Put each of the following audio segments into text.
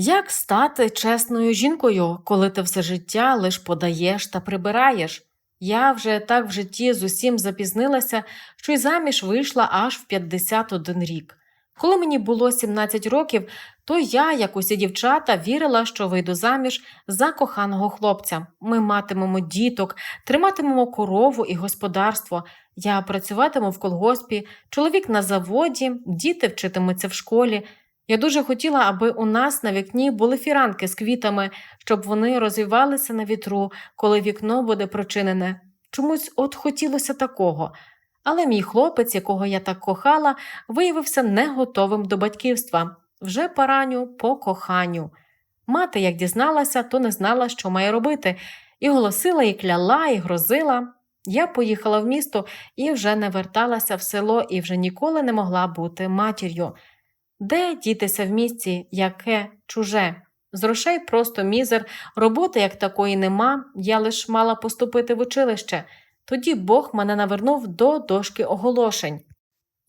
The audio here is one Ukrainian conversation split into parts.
Як стати чесною жінкою, коли ти все життя лиш подаєш та прибираєш? Я вже так в житті з усім запізнилася, що й заміж вийшла аж в 51 рік. Коли мені було 17 років, то я, як усі дівчата, вірила, що вийду заміж за коханого хлопця. Ми матимемо діток, триматимемо корову і господарство. Я працюватиму в колгоспі, чоловік на заводі, діти вчитимуться в школі. Я дуже хотіла, аби у нас на вікні були фіранки з квітами, щоб вони розвивалися на вітру, коли вікно буде прочинене. Чомусь от хотілося такого. Але мій хлопець, якого я так кохала, виявився не готовим до батьківства, вже пораню по коханню. Мати, як дізналася, то не знала, що має робити, і голосила, і кляла, і грозила. Я поїхала в місто і вже не верталася в село і вже ніколи не могла бути матір'ю. Де дітися в місті, яке чуже? З грошей просто мізер, роботи як такої нема, я лиш мала поступити в училище. Тоді Бог мене навернув до дошки оголошень.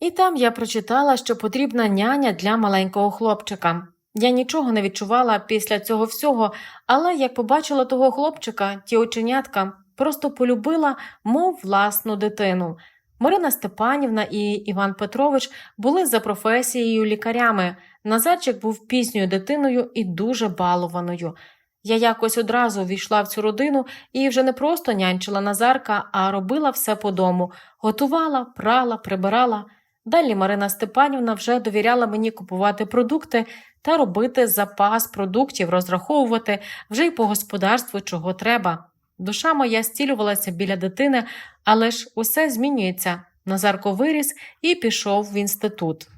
І там я прочитала, що потрібна няня для маленького хлопчика. Я нічого не відчувала після цього всього, але як побачила того хлопчика, ті оченятка, просто полюбила, мов власну дитину. Марина Степанівна і Іван Петрович були за професією лікарями. Назарчик був пізньою дитиною і дуже балованою. Я якось одразу війшла в цю родину і вже не просто нянчила Назарка, а робила все по дому, готувала, прала, прибирала. Далі Марина Степанівна вже довіряла мені купувати продукти та робити запас продуктів, розраховувати вже й по господарству, чого треба. Душа моя стілювалася біля дитини, але ж усе змінюється. Назарко виріс і пішов в інститут.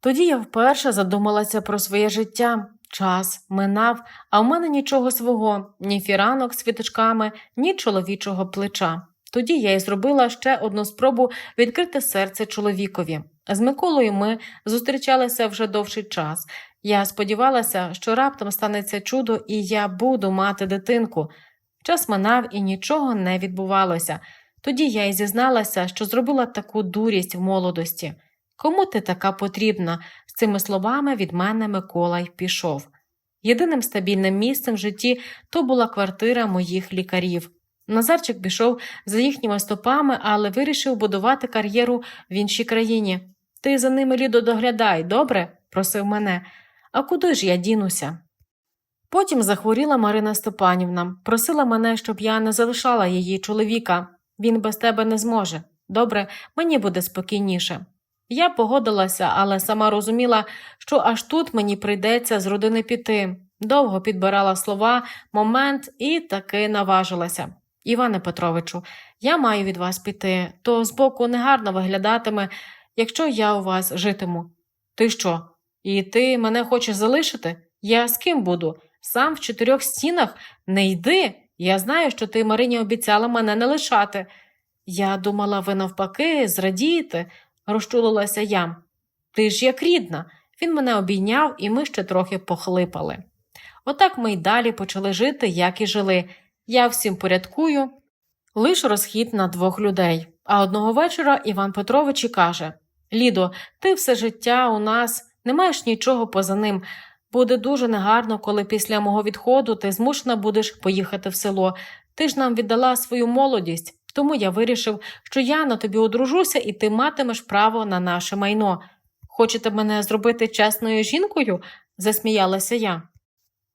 Тоді я вперше задумалася про своє життя. Час минав, а в мене нічого свого, ні фіранок з квіточками, ні чоловічого плеча. Тоді я й зробила ще одну спробу відкрити серце чоловікові. З Миколою ми зустрічалися вже довший час. Я сподівалася, що раптом станеться чудо, і я буду мати дитинку. Час минав і нічого не відбувалося. Тоді я й зізналася, що зробила таку дурість в молодості. Кому ти така потрібна? З цими словами від мене Микола й пішов. Єдиним стабільним місцем в житті то була квартира моїх лікарів. Назарчик пішов за їхніми стопами, але вирішив будувати кар'єру в іншій країні. Ти за ними лідо доглядай, добре? просив мене. А куди ж я дінуся? Потім захворіла Марина Степанівна, просила мене, щоб я не залишала її чоловіка. Він без тебе не зможе. Добре, мені буде спокійніше. Я погодилася, але сама розуміла, що аж тут мені прийдеться з родини піти. Довго підбирала слова, момент і таки наважилася. Іване Петровичу, я маю від вас піти, то збоку негарно виглядатиме, якщо я у вас житиму. Ти що? І ти мене хочеш залишити? Я з ким буду? Сам в чотирьох стінах не йди. Я знаю, що ти Марині обіцяла мене не лишати. Я думала, ви навпаки, зрадієте, розчулилася я. Ти ж як рідна. Він мене обійняв, і ми ще трохи похлипали. Отак ми й далі почали жити, як і жили. Я всім порядкую, лиш розхід на двох людей. А одного вечора Іван Петрович і каже Лідо, ти все життя у нас не маєш нічого поза ним. Буде дуже негарно, коли після мого відходу ти змушена будеш поїхати в село. Ти ж нам віддала свою молодість, тому я вирішив, що я на тобі одружуся і ти матимеш право на наше майно. Хочете мене зробити чесною жінкою? засміялася я.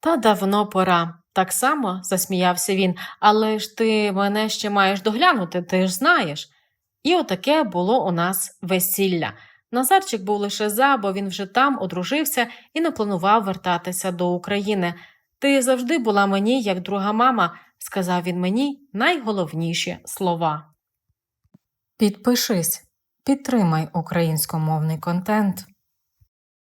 Та давно пора. Так само засміявся він, але ж ти мене ще маєш доглянути, ти ж знаєш. І отаке було у нас весілля. Назарчик був лише за, бо він вже там одружився і не планував вертатися до України. Ти завжди була мені як друга мама, сказав він мені найголовніші слова. Підпишись, підтримай українськомовний контент.